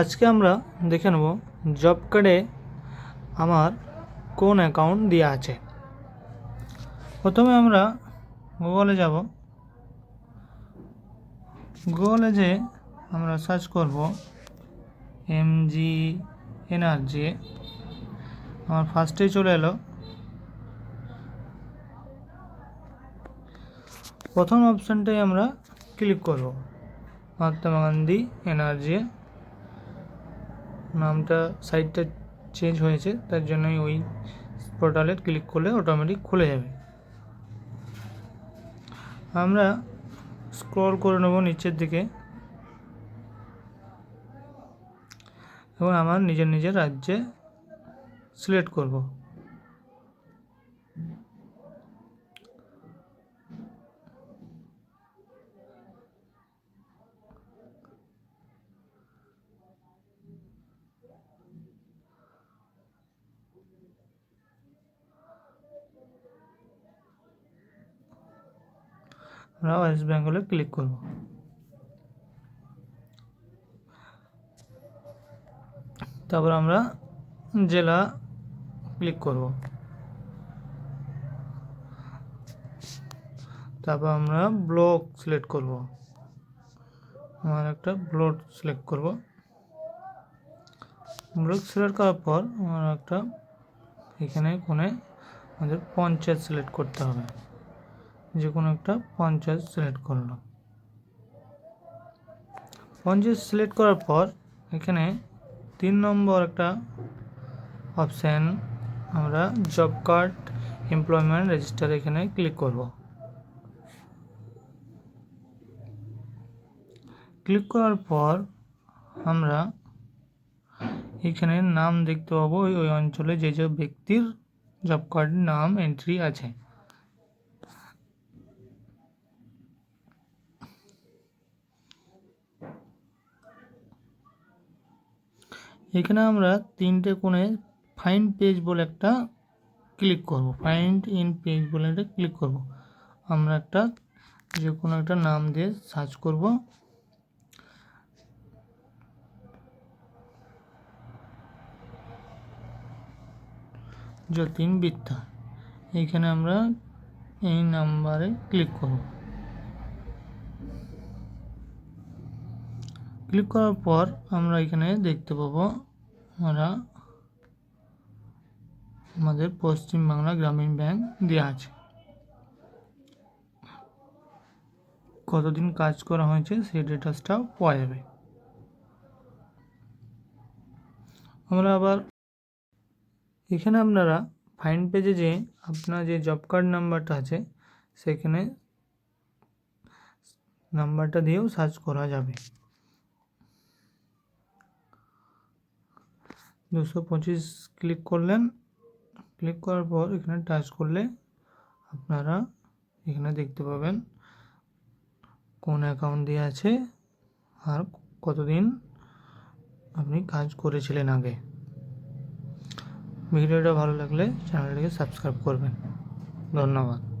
আজকে আমরা দেখে নেব জব কার্ডে আমার কোন অ্যাকাউন্ট দেওয়া আছে। প্রথমে আমরা গুগলে যাব। গুগলে যে আমরা সার্চ করব এম জি এনআরজি আমার ফার্স্টেই চলে এলো। প্রথম অপশানটাই আমরা ক্লিক করব। মহাত্মা গান্ধী এনআরজি নামটা সাইটটা চেঞ্জ হয়েছে, তার জন্যই ওই পোর্টালে ক্লিক করলে অটোমেটিক খুলে যাবে। আমরা স্ক্রল করে নেব নিচের দিকে। এবং আমার নিজের নিজের রাজ্যে সিলেক্ট করব। আমরা ওয়েস্ট বেঙ্গলে ক্লিক করব। তারপর আমরা জেলা ক্লিক করব। তারপর আমরা ব্লক সিলেক্ট করব। আমার একটা ব্লক সিলেক্ট করব। ব্লক সিলেক্ট করার পর আমার একটা এখানে কোণে আমাদের পঞ্চায়েত সিলেক্ট করতে হবে। যে কোনো একটা পঞ্চায়েত সিলেক্ট করলাম পঞ্চায়েত সিলেক্ট করার পর এখানে তিন নম্বর একটা অপশান আমরা জব কার্ড এমপ্লয়মেন্ট রেজিস্টার এখানে ক্লিক করব। ক্লিক করার পর আমরা এখানে নাম দেখতে পাবো, ওই অঞ্চলে যে যে ব্যক্তির জব কার্ড নাম এন্ট্রি আছে। এখানে আমরা তিনটে কোণে ফাইন্ড পেজ বলে একটা ক্লিক করব। ফাইন্ড ইন পেজ বলে একটা ক্লিক করব। আমরা একটা যে কোনো একটা নাম দিয়ে সার্চ করব। যতীন বিদ্যা। এইখানে আমরা এই নাম্বারে ক্লিক করব। ক্লিক করার পর আমরা এখানে দেখতে পাবো আমরা আমাদের পশ্চিমবাংলা গ্রামীণ ব্যাংক দেওয়া আছে। কতদিন কাজ করা হয়েছে সেই ডিটেলসটাও পাওয়া যাবে। আমরা আবার এখানে আপনারা ফাইন পেজে যে আপনার যে জব কার্ড নাম্বারটা আছে, সেখানে নাম্বারটা দিয়েও সার্চ করা যাবে। দুশো পঁচিশ ক্লিক করলেন। ক্লিক করার পর এখানে টাচ করলে আপনারা এখানে দেখতে পাবেন কোন অ্যাকাউন্ট দিয়ে আছে আর কতদিন আপনি কাজ করেছিলেন আগে। ভিডিওটা ভালো লাগলে চ্যানেলটিকে সাবস্ক্রাইব করবেন। ধন্যবাদ।